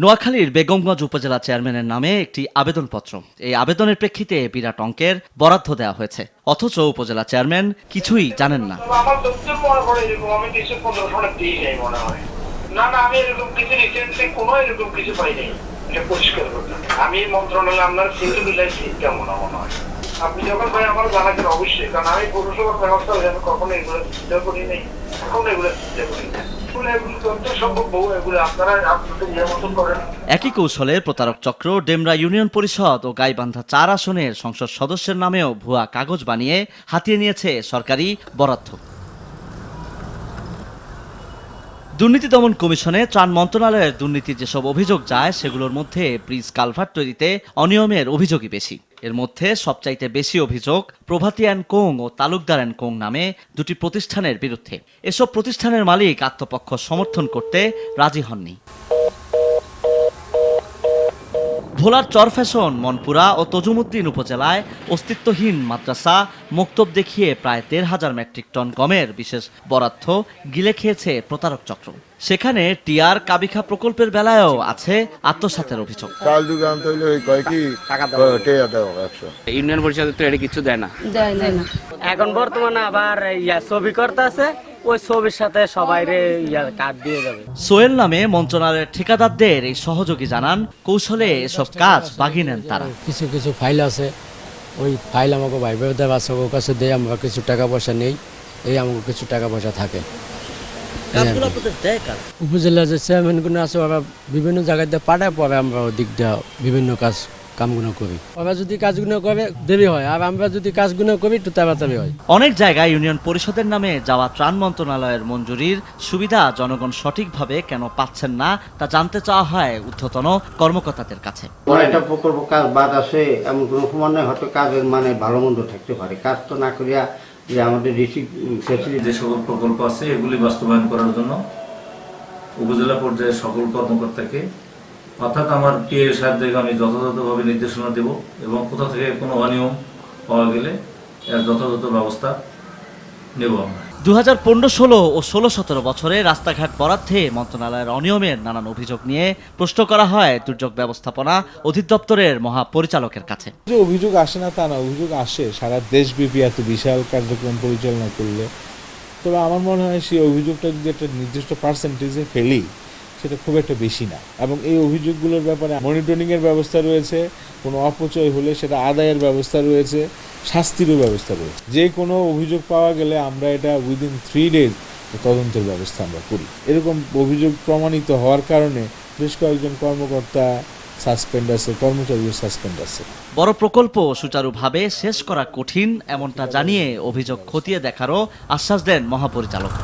নোয়াখালীর বেগমগঞ্জ উপজেলা চেয়ারম্যানের নামে একটি আবেদনপত্র। এই আবেদনের প্রেক্ষিতে বিরাট অঙ্কের বরাদ্দ দেওয়া হয়েছে। অথচ উপজেলা চেয়ারম্যান কিছুই জানেন না। আমি একই কৌশলে প্রতারক চক্র, ডেমরা ইউনিয়ন পরিষদ ও গাইবান্ধা চার আসনের সংসদ সদস্যের নামেও ভুয়া কাগজ বানিয়ে হাতিয়ে নিয়েছে সরকারি বরাদ্দ। দুর্নীতি দমন কমিশনে ত্রাণ মন্ত্রণালয়ের দুর্নীতির যেসব অভিযোগ যায়, সেগুলোর মধ্যে ব্রিজ কালভার্ট তৈরিতে অনিয়মের অভিযোগই বেশি। এর মধ্যে সবচাইতে বেশি অভিযোগ প্রভাতিয়ান কোং ও তালুকদার অ্যান্ড কোং নামে দুটি প্রতিষ্ঠানের বিরুদ্ধে। এসব প্রতিষ্ঠানের মালিক আত্মপক্ষ সমর্থন করতে রাজি হননি। ভোলার চর ফ্যাশন মনপুরা ও তজুমুদ্দিন উপজেলায় অস্তিত্বহীন মাদ্রাসা মুক্তব দেখিয়ে প্রায় দেড় হাজার মেট্রিক টন গমের বিশেষ বরাদ্দ গিলে খেয়েছে প্রতারক চক্র। সেখানে টিআর কাবিখা প্রকল্পের বেলায়ও আছে আত্মসাতের অভিযোগ। চাল যুগে হইলে ওই কয় কি? টাকা দেওয়া একশো ইউনিয়ন পরিষদের তো এটা কিছু দেয় না। দেয় দেয় না। এখন বর্তমানে আবার ইয়া ছবি করতে আছে। ওই ছবির সাথে সবাই রে ইয়া কার্ড দিয়ে যাবে। সোয়েল নামে মন্ত্রণালয়ের ঠিকাদারদের এই সহযোগী জানান কৌশলে এসব কাজ বাগিয়ে নেন তারা। কিছু কিছু ফাইল আছে ওই ফাইল আমাকে ভাই দেব আছে ওর কাছে দিয়ে আমরা কিছু টাকা পয়সা নেই এই আমাকে কিছু টাকা পয়সা থাকে। কাজগুলো আপনাদের দেয় কারা? উপজেলা যে চেয়ারম্যানগুলো আছে ওরা বিভিন্ন জায়গায় দিয়ে পাঠায় পরে আমরা ওদিক দিয়ে বিভিন্ন কাজ কামগুলো করি। ওরা যদি কাজগুলো করে দেরি হয়। আর আমরা যদি কাজগুলো করি একটু তাড়াতাড়ি হয়। অনেক জায়গায় ইউনিয়ন পরিষদের নামে যাওয়া ত্রাণ মন্ত্রণালয়ের মঞ্জুরির সুবিধা জনগণ সঠিকভাবে কেন পাচ্ছেন না তা জানতে চাওয়া হয় ঊর্ধ্বতন কর্মকর্তাদের কাছে। একটা প্রকল্প কাজ বাদ আছে এমন কোনো সমন্বয় হয়তো কাজের মানে ভালো মন্দ থাকতে পারে। কাজ তো না করিয়া যে আমাদের যে সকল প্রকল্প আছে এগুলি বাস্তবায়ন করার জন্য উপজেলা পর্যায়ে সকল কর্মকর্তাকে অর্থাৎ আমার টিএ সাহেবদেরকে আমি যথাযথভাবে নির্দেশনা দেব এবং কোথা থেকে কোনো অনিয়ম পাওয়া গেলে এর যথাযথ ব্যবস্থা নেব আমরা। দু হাজার পনেরো ষোলো ও ষোলো সতেরো বছরে রাস্তাঘাট বরাদ্দে মন্ত্রণালয়ের অনিয়মের নানান অভিযোগ নিয়ে প্রশ্ন করা হয় দুর্যোগ ব্যবস্থাপনা অধিদপ্তরের মহাপরিচালকের কাছে। যে অভিযোগ আসে না তা না অভিযোগ আসে। সারা দেশব্যাপী এত বিশাল কার্যক্রম পরিচালনা করলে। তবে আমার মনে হয় সেই অভিযোগটা যদি একটা নির্দিষ্ট পার্সেন্টেজে ফেলি সেটা খুব একটা বেশি না। এবং এই অভিযোগগুলোর ব্যাপারে মনিটরিং এর ব্যবস্থা রয়েছে, কোনো অপচয় হলে সেটা আদায়ের ব্যবস্থা রয়েছে, শাস্তিরও ব্যবস্থা রয়েছে। যে কোনো অভিযোগ পাওয়া গেলে আমরা এটা উইদিন থ্রি ডেজ তদন্তের ব্যবস্থা আমরা করি। এরকম অভিযোগ প্রমাণিত হওয়ার কারণে বেশ কয়েকজন কর্মকর্তা সাসপেন্ড আছে কর্মচারীও সাসপেন্ড আছে বড় প্রকল্প সুচারুভাবে শেষ করা কঠিন, এমনটা জানিয়ে অভিযোগ খতিয়ে দেখারও আশ্বাস দেন মহাপরিচালক।